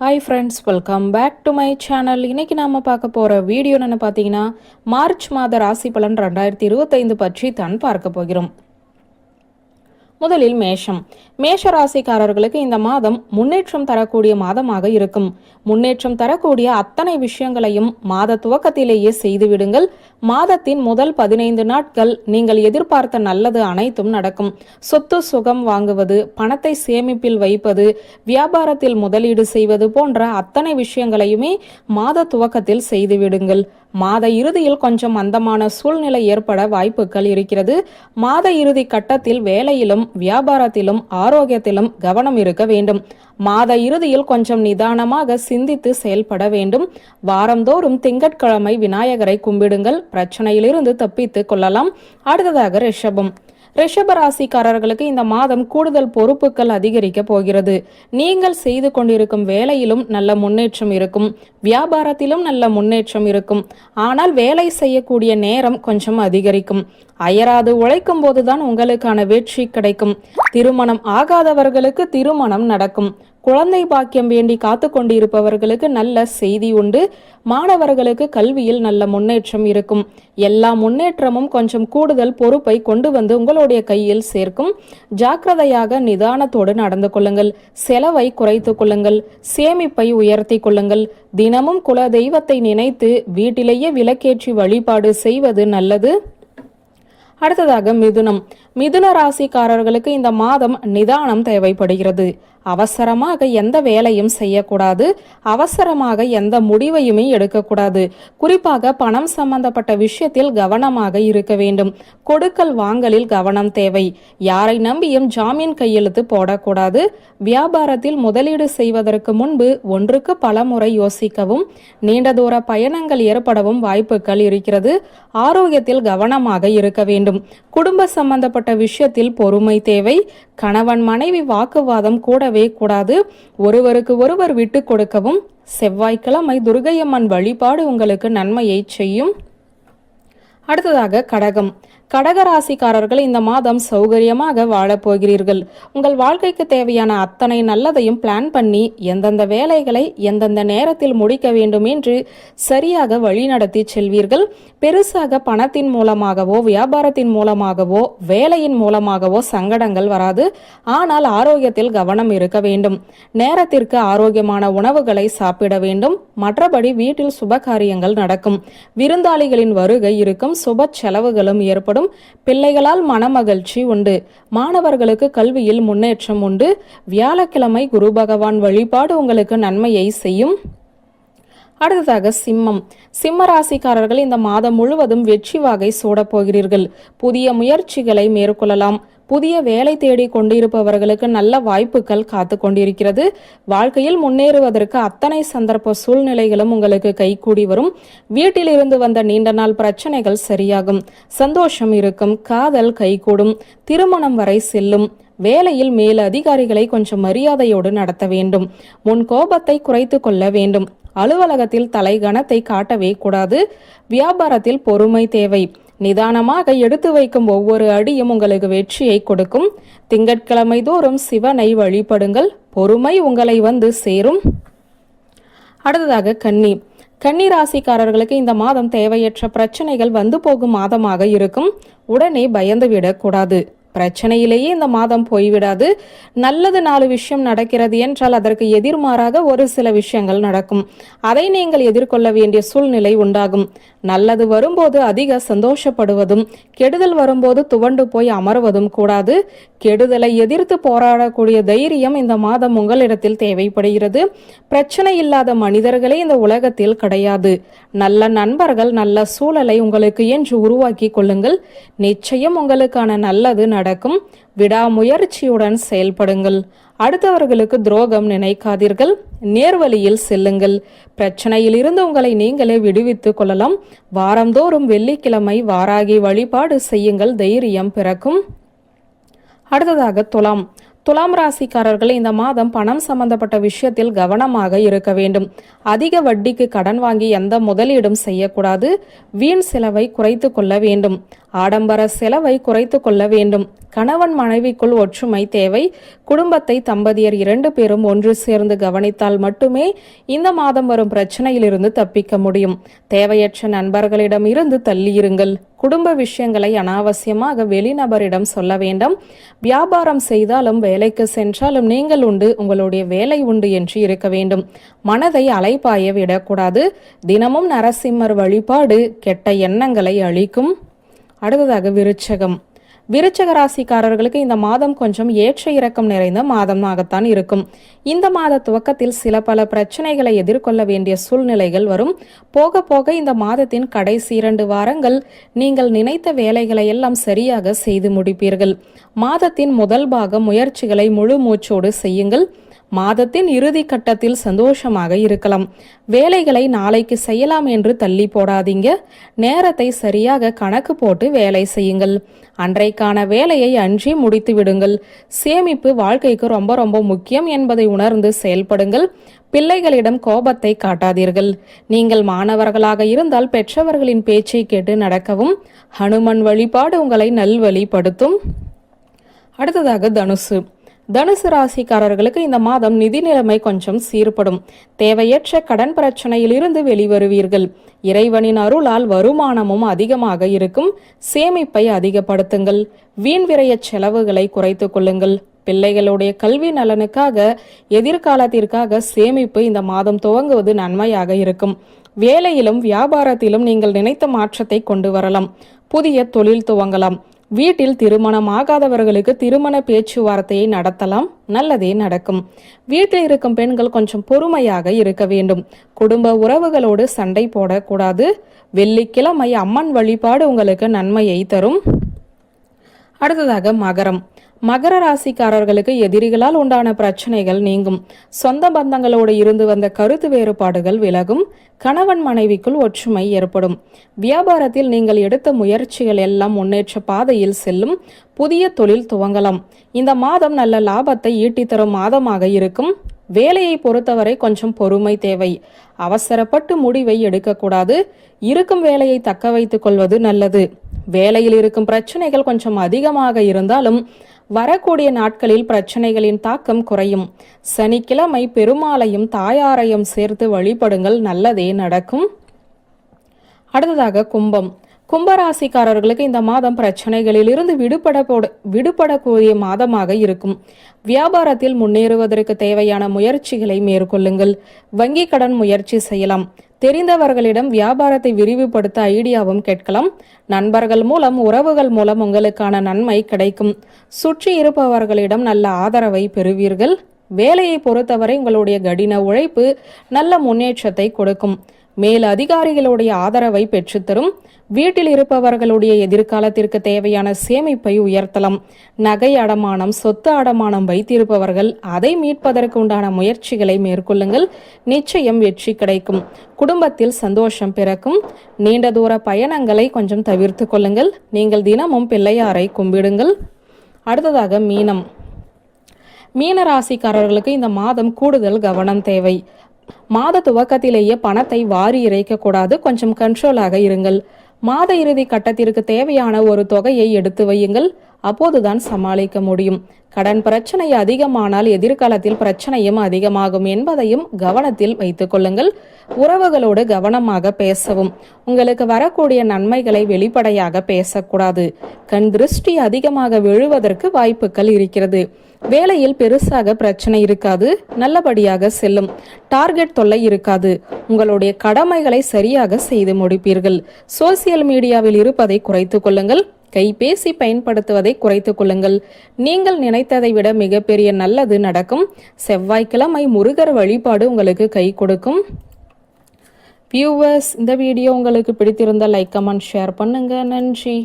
Hi friends welcome back to my channel இன்னைக்கு நாம பார்க்க போற வீடியோ என்ன பார்த்தீங்கன்னா மார்ச் மாத ராசி பலன் ரெண்டாயிரத்தி இருபத்தைந்து பற்றி தான் பார்க்க போகிறோம். முதலில் மேஷம். மேஷ ராசிக்காரர்களுக்கு இந்த மாதம் முன்னேற்றம் தரக்கூடிய மாதமாக இருக்கும். முன்னேற்றம் தரக்கூடிய அத்தனை விஷயங்களையும் மாத துவக்கத்திலேயே செய்துவிடுங்கள். மாதத்தின் முதல் பதினைந்து நாட்கள் நீங்கள் எதிர்பார்த்த நல்லது அனைத்தும் நடக்கும். சொத்து சுகம் வாங்குவது பணத்தை சேமிப்பில் வைப்பது வியாபாரத்தில் முதலீடு செய்வது போன்ற அத்தனை விஷயங்களையுமே மாத துவக்கத்தில் செய்துவிடுங்கள். மாத இறுதியில் கொஞ்சம் மந்தமான சூழ்நிலை ஏற்பட வாய்ப்புகள் இருக்கிறது. மாத இறுதி கட்டத்தில் வேலையிலும் வியாபாரத்திலும் ஆரோக்கியத்திலும் கவனம் இருக்க வேண்டும். மாத இறுதியில் கொஞ்சம் நிதானமாக சிந்தித்து செயல்பட வேண்டும். வாரந்தோறும் திங்கட்கிழமை விநாயகரை கும்பிடுங்கள். பிரச்சனையிலிருந்து தப்பித்து கொள்ளலாம். அடுத்ததாக ரிஷபம். ரிஷப ராசிக்காரர்களுக்கு இந்த மாதம் கூடுதல் பொறுப்புகள் அதிகரிக்க போகிறது. நீங்கள் செய்து கொண்டிருக்கும் வேலையிலும் நல்ல முன்னேற்றம் இருக்கும். வியாபாரத்திலும் நல்ல முன்னேற்றம் இருக்கும். ஆனால் வேலை செய்யக்கூடிய நேரம் கொஞ்சம் அதிகரிக்கும். அயராது உழைக்கும் போதுதான் உங்களுக்கான வெற்றி கிடைக்கும். திருமணம் ஆகாதவர்களுக்கு திருமணம் நடக்கும். குழந்தை பாக்கியம் வேண்டி காத்து கொண்டிருப்பவர்களுக்கு நல்ல செய்தி உண்டு. மாணவர்களுக்கு கல்வியில் நல்ல முன்னேற்றம் இருக்கும். எல்லா முன்னேற்றமும் கொஞ்சம் கூடுதல் பொறுப்பை கொண்டு வந்து உங்களுடைய கையில் சேர்க்கும். ஜாக்கிரதையாக நிதானத்தோடு நடந்து கொள்ளுங்கள். செலவை குறைத்து கொள்ளுங்கள். சேமிப்பை உயர்த்தி கொள்ளுங்கள். தினமும் குல தெய்வத்தை நினைத்து வீட்டிலேயே விளக்கேற்றி வழிபாடு செய்வது நல்லது. அடுத்ததாக மிதுனம். மிதுன ராசிக்காரர்களுக்கு இந்த மாதம் நிதானம் தேவைப்படுகிறது. அவசரமாக எந்த வேலையும் செய்யக்கூடாது அவசரமாக எந்த முடிவையுமே எடுக்கக்கூடாது. குறிப்பாக பணம் சம்பந்தப்பட்ட விஷயத்தில் கவனமாக இருக்க வேண்டும். கொடுக்கல் வாங்கலில் கவனம் தேவை. யாரை நம்பியும் ஜாமீன் கையெழுத்து போடக்கூடாது. வியாபாரத்தில் முதலீடு செய்வதற்கு முன்பு ஒன்றுக்கு பல முறை யோசிக்கவும் நீண்ட தூர பயணங்கள் ஏற்படவும் வாய்ப்புகள் இருக்கிறது. ஆரோக்கியத்தில் கவனமாக இருக்க வேண்டும். குடும்ப சம்பந்தப்பட்ட விஷயத்தில் பொறுமை தேவை. கணவன் மனைவி வாக்குவாதம் கூடவே கூடாது. ஒருவருக்கு ஒருவர் விட்டு கொடுக்கவும் செவ்வாய்க்கிழமை துர்கையம்மன் வழிபாடு உங்களுக்கு நன்மையை செய்யும். அடுத்ததாக கடகம். கடகராசிக்காரர்கள் இந்த மாதம் சௌகரியமாக வாழப்போகிறீர்கள் உங்கள் வாழ்க்கைக்கு தேவையான அத்தனை நல்லதையும் பிளான் பண்ணி எந்தெந்த வேலைகளை எந்தெந்த நேரத்தில் முடிக்க வேண்டும் என்று சரியாக வழிநடத்தி செல்வீர்கள். பெருசாக பணத்தின் மூலமாகவோ வியாபாரத்தின் மூலமாகவோ வேலையின் மூலமாகவோ சங்கடங்கள் வராது. ஆனால் ஆரோக்கியத்தில் கவனம் இருக்க வேண்டும். நேரத்திற்கு ஆரோக்கியமான உணவுகளை சாப்பிட வேண்டும். மற்றபடி வீட்டில் சுப காரியங்கள் நடக்கும். விருந்தாளிகளின் வருகை இருக்கும். சுப செலவுகளும் ஏற்படும். பிள்ளைகளால் மனமகிழ்ச்சி உண்டு. மாணவர்களுக்கு கல்வியில் முன்னேற்றம் உண்டு. வியாழக்கிழமை குரு பகவான் வழிபாடு உங்களுக்கு நன்மையை செய்யும். அடுத்ததாக சிம்மம். சிம்ம ராசிக்காரர்கள் இந்த மாதம் முழுவதும் வெற்றி வாகை சூடப் போகிறீர்கள். புதிய முயற்சிகளை மேற்கொள்ளலாம். புதிய வேலை தேடி கொண்டிருப்பவர்களுக்கு நல்ல வாய்ப்புகள் காத்து கொண்டிருக்கிறது. வாழ்க்கையில் முன்னேறுவதற்கு அத்தனை சந்தர்ப்ப சூழ்நிலைகளும் உங்களுக்கு கைகூடி வரும். வீட்டிலிருந்து வந்த நீண்ட நாள் பிரச்சனைகள் சரியாகும். சந்தோஷம் இருக்கும். காதல் கைகூடும் திருமணம் வரை செல்லும். வேலையில் மேல் அதிகாரிகளை கொஞ்சம் மரியாதையோடு நடத்த வேண்டும். முன் கோபத்தை குறைத்து கொள்ள வேண்டும். அலுவலகத்தில் தலைகணத்தை காட்டவே கூடாது. வியாபாரத்தில் பொறுமை தேவை. நிதானமாக எடுத்து வைக்கும் ஒவ்வொரு அடியும் உங்களுக்கு வெற்றியை கொடுக்கும். திங்கட்கிழமை தோறும் சிவனை வழிபடுங்கள். பொறுமை உங்களை வந்து சேரும். அடுத்ததாக கன்னி. கன்னி ராசிக்காரர்களுக்கு இந்த மாதம் தேவையற்ற பிரச்சனைகள் வந்து போகும் மாதமாக இருக்கும். உடனே பயந்துவிடக்கூடாது பிரச்சனையிலேயே இந்த மாதம் போய்விடாது. நல்லது நாலு விஷயம் நடக்கிறது என்றால் அதற்கு எதிர்மாறாக ஒரு சில விஷயங்கள் நடக்கும். அதை நீங்கள் எதிர்கொள்ள வேண்டிய சூழ்நிலை உண்டாகும். நல்லது வரும்போது அதிக சந்தோஷப்படுவதும் கெடுதல் வரும்போது துவண்டு போய் அமர்வதும் கூடாது. கெடுதலை எதிர்த்து போராடக்கூடிய தைரியம் இந்த மாதம் உங்களிடத்தில் தேவைப்படுகிறது. பிரச்சனை இல்லாத மனிதர்களே இந்த உலகத்தில் கிடையாது. நல்ல நண்பர்கள் நல்ல சூழலை உங்களுக்கு என்று உருவாக்கி கொள்ளுங்கள். நிச்சயம் உங்களுக்கான நல்லது நட நடக்கும். விடாமுயற்சியுடன் செயல்படுங்கள். அடுத்தவர்களுக்கு துரோகம் நினைக்காதீர்கள். நேர்வழியில் செல்லுங்கள். பிரச்சனையில் இருந்து உங்களை நீங்களே விடுவித்துக் கொள்ளலாம். வாரந்தோறும் வெள்ளிக்கிழமை வாராகி வழிபாடு செய்யுங்கள். தைரியம் பிறக்கும். அடுத்ததாக துலாம். துலாம் ராசிக்காரர்கள் இந்த மாதம் பணம் சம்பந்தப்பட்ட விஷயத்தில் கவனமாக இருக்க வேண்டும். அதிக வட்டிக்கு கடன் வாங்கி எந்த முதலீடும் செய்யக்கூடாது. வீண் செலவை குறைத்து கொள்ள வேண்டும். ஆடம்பர செலவை குறைத்து கொள்ள வேண்டும். கணவன் மனைவிக்குள் ஒற்றுமை தேவை. குடும்பத்தை தம்பதியர் இரண்டு பேரும் ஒன்று சேர்ந்து கவனித்தால் மட்டுமே இந்த மாதம் வரும் பிரச்சனையிலிருந்து தப்பிக்க முடியும். தேவையற்ற நண்பர்களிடம் இருந்து தள்ளியிருங்கள். குடும்ப விஷயங்களை அனாவசியமாக வெளிநபரிடம் சொல்ல வேண்டாம். வியாபாரம் செய்தாலும் வேலைக்கு சென்றாலும் நீங்கள் உண்டு உங்களுடைய வேலை உண்டு என்று இருக்க வேண்டும். மனதை அலைப்பாய விடக்கூடாது. தினமும் நரசிம்மர் வழிபாடு கெட்ட எண்ணங்களை அளிக்கும் அடுத்ததாக விருச்சகம். விருச்சக ராசிக்காரர்களுக்கு இந்த மாதம் கொஞ்சம் ஏற்ற இறக்கம் நிறைந்த மாதமாகத்தான் இருக்கும். இந்த மாத துவக்கத்தில் சில பல பிரச்சனைகளை எதிர்கொள்ள வேண்டிய சூழ்நிலைகள் வரும். போக போக இந்த மாதத்தின் கடைசி இரண்டு வாரங்கள் நீங்கள் நினைத்த வேலைகளை எல்லாம் சரியாக செய்து முடிப்பீர்கள். மாதத்தின் முதல் பாகம் முயற்சிகளை முழு மூச்சோடு செய்யுங்கள். மாதத்தின் இறுதி கட்டத்தில் சந்தோஷமாக இருக்கலாம். வேலைகளை நாளைக்கு செய்யலாம் என்று தள்ளி போடாதீங்க. நேரத்தை சரியாக கணக்கு போட்டு வேலை செய்யுங்கள். அன்றைக்கான வேலையை அன்றி முடித்து விடுங்கள். சேமிப்பு வாழ்க்கைக்கு ரொம்ப ரொம்ப முக்கியம் என்பதை உணர்ந்து செயல்படுங்கள். பிள்ளைகளிடம் கோபத்தை காட்டாதீர்கள். நீங்கள் மாணவர்களாக இருந்தால் பெற்றவர்களின் பேச்சை கேட்டு நடக்கவும் ஹனுமன் வழிபாடு உங்களை நல்வழிப்படுத்தும். அடுத்ததாக தனுசு. தனுசு ராசிக்காரர்களுக்கு இந்த மாதம் நிதி நிலைமை கொஞ்சம் சீர்படும். தேவையற்ற கடன் பிரச்சனையில் இருந்து வெளிவருவீர்கள். இறைவனின் அருளால் வருமானமும் அதிகமாக இருக்கும். சேமிப்பை அதிகப்படுத்துங்கள். வீண் விரைய செலவுகளை குறைத்துக் கொள்ளுங்கள். பிள்ளைகளுடைய கல்வி நலனுக்காக எதிர்காலத்திற்காக சேமிப்பு இந்த மாதம் துவங்குவது நன்மையாக இருக்கும். வேலையிலும் வியாபாரத்திலும் நீங்கள் நினைத்த மாற்றத்தை கொண்டு வரலாம். புதிய தொழில் துவங்கலாம். வீட்டில் திருமணம் ஆகாதவர்களுக்கு திருமண பேச்சுவார்த்தையை நடத்தலாம். நல்லதே நடக்கும். வீட்டில் இருக்கும் பெண்கள் கொஞ்சம் பொறுமையாக இருக்க வேண்டும். குடும்ப உறவுகளோடு சண்டை போடக்கூடாது. வெள்ளிக்கிழமை அம்மன் வழிபாடு உங்களுக்கு நன்மையை தரும். அடுத்ததாக மகரம். மகர ராசிக்காரர்களுக்கு எதிரிகளால் உண்டான பிரச்சனைகள் நீங்கும். சொந்த பந்தங்களோடு இருந்து வந்த கருத்து வேறுபாடுகள் விலகும். கணவன் மனைவிக்குள் ஒற்றுமை ஏற்படும். வியாபாரத்தில் நீங்கள் எடுத்த முயற்சிகள் எல்லாம் முன்னேற்ற பாதையில் செல்லும். புதிய தொழில் துவங்கலாம். இந்த மாதம் நல்ல லாபத்தை ஈட்டித்தரும் மாதமாக இருக்கும். வேலையை பொறுத்தவரை கொஞ்சம் பொறுமை தேவை. அவசரப்பட்டு முடிவை எடுக்கக்கூடாது. இருக்கும் வேலையை தக்க வைத்துக் கொள்வது நல்லது. வேலையில் இருக்கும் பிரச்சனைகள் கொஞ்சம் அதிகமாக இருந்தாலும் வரக்கூடிய நாட்களில் பிரச்சனைகளின் தாக்கம் குறையும். சனிக்கிழமை பெருமாளையும் தாயாரையும் சேர்த்து வழிபடுங்கள் நல்லதே நடக்கும். அடுத்ததாக கும்பம். கும்பராசிக்காரர்களுக்கு இந்த மாதம் பிரச்சனைகளில் இருந்து விடுபட விடுபடக்கூடிய மாதமாக இருக்கும். வியாபாரத்தில் முன்னேறுவதற்கு தேவையான முயற்சிகளை மேற்கொள்ளுங்கள். வங்கி கடன் முயற்சி செய்யலாம். தெரிந்தவர்களிடம் வியாபாரத்தை விரிவுபடுத்த ஐடியாவும் கேட்கலாம். நண்பர்கள் மூலம் உறவுகள் மூலம் உங்களுக்கான நன்மை கிடைக்கும். சுற்றி இருப்பவர்களிடம் நல்ல ஆதரவை பெறுவீர்கள். வேலையை பொறுத்தவரை உங்களுடைய கடின உழைப்பு நல்ல முன்னேற்றத்தை கொடுக்கும். மேல் அதிகாரிகளுடைய ஆதரவை பெற்றுத்தரும். வீட்டில் இருப்பவர்களுடைய எதிர்காலத்திற்கு தேவையான சேமிப்பை உயர்த்தலாம். நகை அடமானம் சொத்து அடமானம் வைத்திருப்பவர்கள் அதை மீட்பதற்கு உண்டான முயற்சிகளை மேற்கொள்ளுங்கள். நிச்சயம் வெற்றி கிடைக்கும். குடும்பத்தில் சந்தோஷம் பிறக்கும். நீண்ட தூர பயணங்களை கொஞ்சம் தவிர்த்து கொள்ளுங்கள். நீங்கள் தினமும் பிள்ளையாரை கும்பிடுங்கள். அடுத்ததாக மீனம். மீனராசிக்காரர்களுக்கு இந்த மாதம் கூடுதல் கவனம் தேவை. மாத துவக்கத்திலேயே பணத்தை வாரி இறைக்கக்கூடாது கொஞ்சம் கண்ட்ரோலாக இருங்கள். மாத இறுதி கட்டத்திற்கு தேவையான ஒரு தொகையை எடுத்து வையுங்கள். அப்போதுதான் சமாளிக்க முடியும். கடன் பிரச்சனை அதிகமானால் எதிர்காலத்தில் பிரச்சனையும் அதிகமாகும் என்பதையும் கவனத்தில் வைத்துக் கொள்ளுங்கள். உறவுகளோடு கவனமாக பேசவும். உங்களுக்கு வரக்கூடிய நன்மைகளை வெளிப்படையாக பேசக்கூடாது. கண் திருஷ்டி அதிகமாக விழுவதற்கு வாய்ப்புகள் இருக்கிறது. வேலையில் பெருசாக பிரச்சனை இருக்காது. நல்லபடியாக செல்லும். டார்கெட் தொல்லை இருக்காது. உங்களுடைய கடமைகளை சரியாக செய்து முடிப்பீர்கள். சோசியல் மீடியாவில் இருப்பதை குறைத்துக் கொள்ளுங்கள். கைபேசி பயன்படுத்துவதை குறைத்துக் கொள்ளுங்கள். நீங்கள் நினைத்ததை விட மிகப்பெரிய நல்லது நடக்கும். செவ்வாய்க்கிழமை முருகர் வழிபாடு உங்களுக்கு கை கொடுக்கும். வியூவர்ஸ் இந்த வீடியோ உங்களுக்கு பிடித்திருந்தால் லைக் கமெண்ட் ஷேர் பண்ணுங்கள் நன்றி.